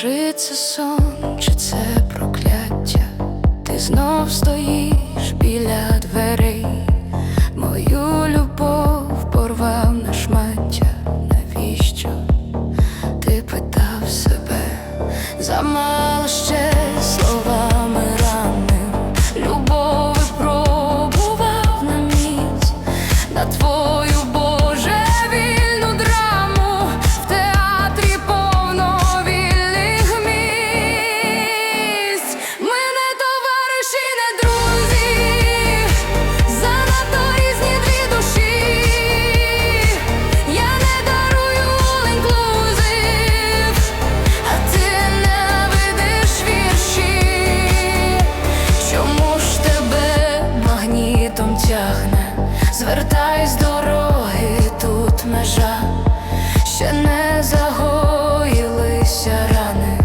Чи це сон, чи це прокляття? Ти знов стоїш біля дверей, Звертай з дороги, тут межа, ще не загоїлися рани,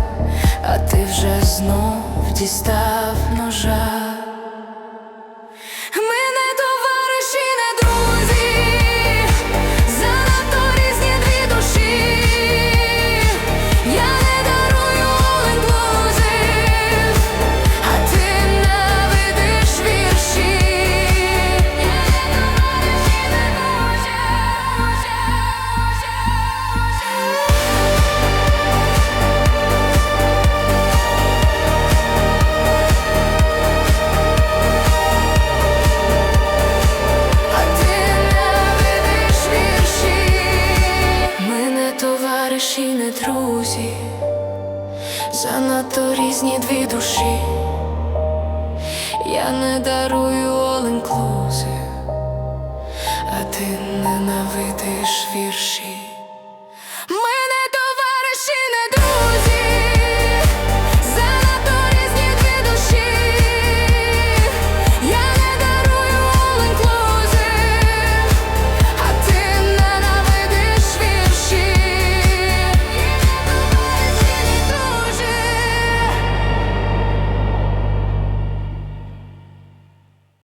а ти вже знов дістав ножа. Товариші, не друзі, занадто різні дві душі. Я не дарую all inclusive, а ти ненавидиш вірші.